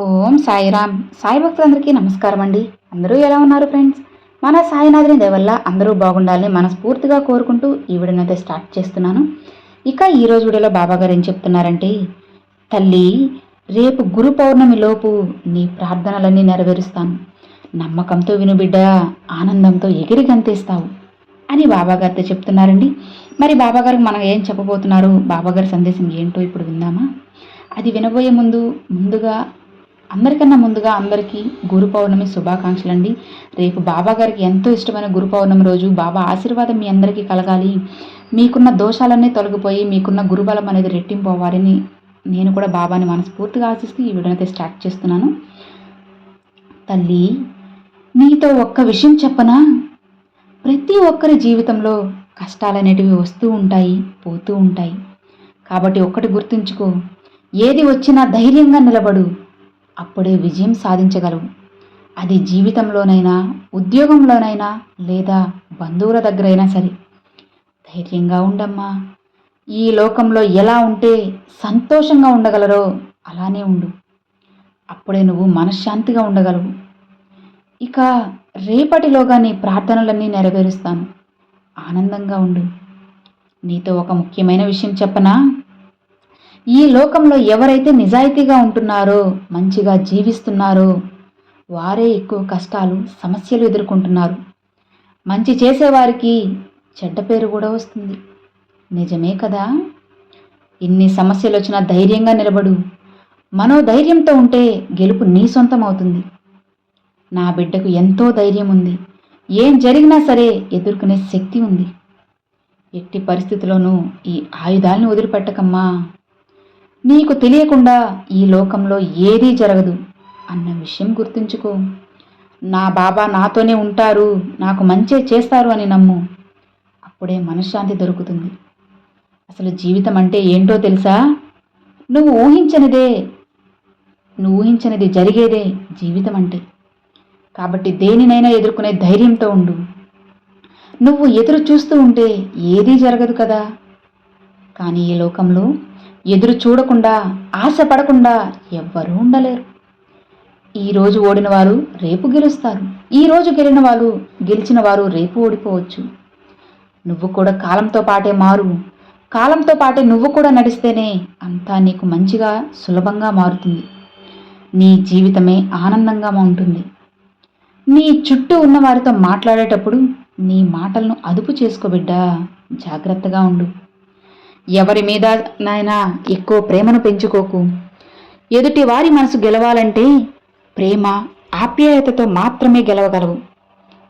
ఓం సాయిరామ్. సాయి భక్తులందరికీ నమస్కారం అండి అందరూ ఎలా ఉన్నారు ఫ్రెండ్స్? మన సాయినాథుని దేవల్ల అందరూ బాగుండాలని మనస్ఫూర్తిగా కోరుకుంటూ ఈ వీడియోని అయితే స్టార్ట్ చేస్తున్నాను. ఇక ఈరోజు వీడియోలో బాబా గారు ఏం చెప్తున్నారంటే తల్లి రేపు గురు పౌర్ణమి లోపు నీ ప్రార్థనలన్నీ నెరవేరుస్తాను. నమ్మకంతో విను బిడ్డ ఆనందంతో ఎగిరి గంతేస్తావు అని బాబాగారితో చెప్తున్నారండి. మరి బాబాగారికి మనం ఏం చెప్పబోతున్నారు? బాబాగారి సందేశం ఏంటో ఇప్పుడు విందామా? అది వినబోయే ముందు ముందుగా అందరికన్నా ముందుగా అందరికీ గురు పౌర్ణమి శుభాకాంక్షలు అండి రేపు బాబా గారికి ఎంతో ఇష్టమైన గురు పౌర్ణమి రోజు. బాబా ఆశీర్వాదం మీ అందరికీ కలగాలి. మీకున్న దోషాలన్నీ తొలగిపోయి మీకున్న గురుబలం అనేది రెట్టింపు అవ్వాలని నేను కూడా బాబాని మనస్ఫూర్తిగా ఆశిస్తూ ఈ వీడియోనైతే స్టార్ట్ చేస్తున్నాను. తల్లి నీతో ఒక్క విషయం చెప్పనా? ప్రతి ఒక్కరి జీవితంలో కష్టాలనేటివి వస్తూ ఉంటాయి పోతూ ఉంటాయి. కాబట్టి ఒక్కటి గుర్తుంచుకో. ఏది వచ్చినా ధైర్యంగా నిలబడు. అప్పుడే విజయం సాధించగలవు. అది జీవితంలోనైనా ఉద్యోగంలోనైనా లేదా బంధువుల దగ్గరైనా సరే. ధైర్యంగా ఉండమ్మా. ఈ లోకంలో ఎలా ఉంటే సంతోషంగా ఉండగలరో అలానే ఉండు. అప్పుడే నువ్వు మనశ్శాంతిగా ఉండగలవు. ఇక రేపటిలోగా నీ ప్రార్థనలన్నీ నెరవేరుస్తాను. ఆనందంగా ఉండు. నీతో ఒక ముఖ్యమైన విషయం చెప్పనా? ఈ లోకంలో ఎవరైతే నిజాయితీగా ఉంటున్నారో మంచిగా జీవిస్తున్నారో వారే ఎక్కువ కష్టాలు సమస్యలు ఎదుర్కొంటున్నారు. మంచి చేసేవారికి చెడ్డ పేరు కూడా వస్తుంది. నిజమే కదా? ఇన్ని సమస్యలు వచ్చినా ధైర్యంగా నిలబడు. మనోధైర్యంతో ఉంటే గెలుపు నీ సొంతం అవుతుంది నా బిడ్డకు ఎంతో ధైర్యం ఉంది. ఏం జరిగినా సరే ఎదుర్కొనే శక్తి ఉంది. ఎట్టి పరిస్థితిలోనూ ఈ ఆయుధాలను వదిలిపెట్టకమ్మా. నీకు తెలియకుండా ఈ లోకంలో ఏదీ జరగదు అన్న విషయం గుర్తుంచుకో. నా బాబా నాతోనే ఉంటారు నాకు మంచే చేస్తారు అని నమ్ము. అప్పుడే మనశ్శాంతి దొరుకుతుంది. అసలు జీవితం అంటే ఏంటో తెలుసా? నువ్వు ఊహించనిదే నువ్వు ఊహించనిది జరిగేదే జీవితం అంటే. కాబట్టి దేనినైనా ఎదుర్కొనే ధైర్యంతో ఉండు. నువ్వు ఎదురు చూస్తూ ఉంటే ఏదీ జరగదు కదా. కానీ ఈ లోకంలో ఎదురు చూడకుండా ఆశపడకుండా ఎవ్వరూ ఉండలేరు. ఈరోజు ఓడిన వారు రేపు గెలుస్తారు. ఈరోజు గెలిన వారు గెలిచిన వారు రేపు ఓడిపోవచ్చు. నువ్వు కూడా కాలంతో పాటే మారు. కాలంతో పాటే నువ్వు కూడా నడిస్తేనే అంతా నీకు మంచిగా సులభంగా మారుతుంది. నీ జీవితమే ఆనందంగా ఉంటుంది. నీ చుట్టూ ఉన్న వారితో మాట్లాడేటప్పుడు నీ మాటలను అదుపు చేసుకోబిడ్డా జాగ్రత్తగా ఉండు. ఎవరి మీద నాయనా ఎక్కువ ప్రేమను పెంచుకోకు. ఎదుటి వారి మనసు గెలవాలంటే ప్రేమ ఆప్యాయతతో మాత్రమే గెలవగలవు.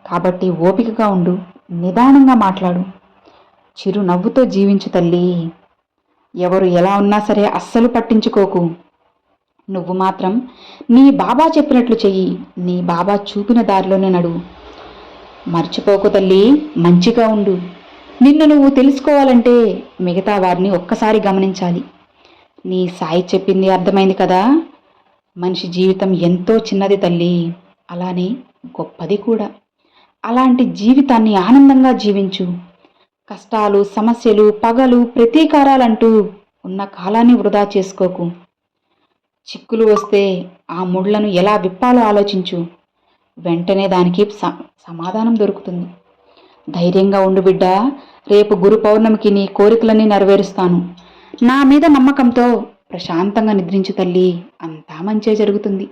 కాబట్టి ఓపికగా ఉండు నిదానంగా మాట్లాడు. చిరునవ్వుతో జీవించు తల్లి. ఎవరు ఎలా ఉన్నా సరే అస్సలు పట్టించుకోకు. నువ్వు మాత్రం నీ బాబా చెప్పినట్లు చెయ్యి నీ బాబా చూపిన దారిలోనే నడువు మర్చిపోకు తల్లి మంచిగా ఉండు. నిన్ను నువ్వు తెలుసుకోవాలంటే మిగతా వారిని ఒక్కసారి గమనించాలి. నీ సాయి చెప్పింది అర్థమైంది కదా? మనిషి జీవితం ఎంతో చిన్నది తల్లి. అలానే గొప్పది కూడా. అలాంటి జీవితాన్ని ఆనందంగా జీవించు. కష్టాలు సమస్యలు పగలు ప్రతీకారాలంటూ ఉన్న కాలాన్ని వృధా చేసుకోకు. చిక్కులు వస్తే ఆ ముళ్ళను ఎలా విప్పాలో ఆలోచించు. వెంటనే దానికి స సమాధానం దొరుకుతుంది. ధైర్యంగా ఉండు బిడ్డ. రేపు గురు పౌర్ణమికి నీ కోరికలన్నీ నెరవేరుస్తాను. నా మీద నమ్మకంతో ప్రశాంతంగా నిద్రించు తల్లి అంతా మంచే జరుగుతుంది.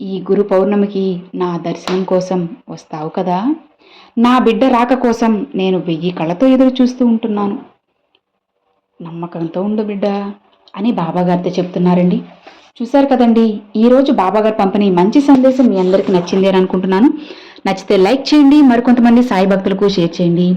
ఈ గురు పౌర్ణమికి నా దర్శనం కోసం వస్తావు కదా? నా బిడ్డ రాక కోసం నేను వెయ్యి కళ్ళతో ఎదురు చూస్తూ ఉంటున్నాను. నమ్మకంతో ఉండు బిడ్డ అని బాబాగారితో చెప్తున్నారండి. చూశారు కదండి ఈరోజు బాబాగారు పంపిణీ మంచి సందేశం మీ అందరికీ నచ్చింది అని అనుకుంటున్నాను. నచ్చితే లైక్ చేయండి మరికొంతమంది సాయి భక్తులకు షేర్ చేయండి.